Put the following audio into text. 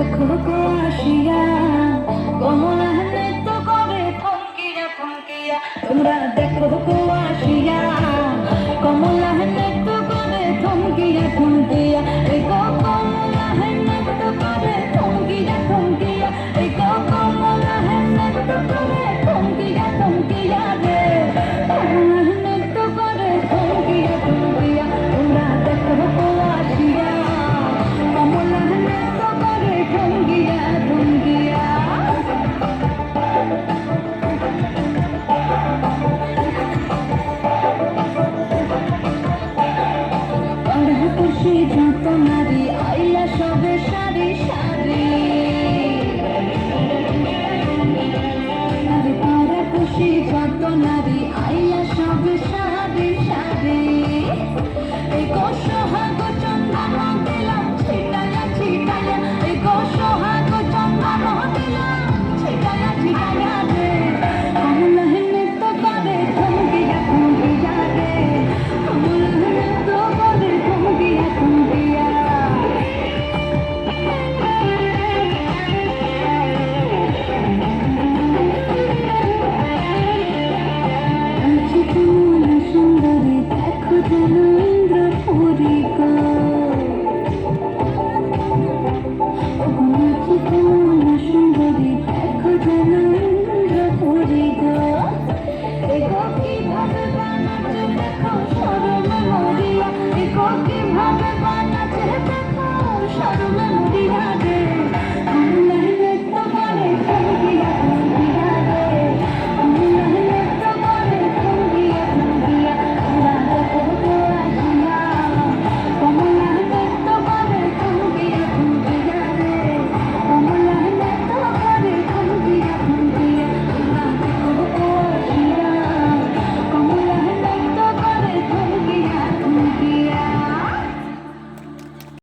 দেখো আসিয়া, কমলা নৃত্য করে থমকিয়া থমকিয়া তোমরা দেখো আসিয়া। কমলা নৃত্য করে এই গো খুশি যত নারী, আইলা সবে সারি সারি। আরে তারা খুশি যত নারী, আইলা সবে সারি সারি। এই কষ্ট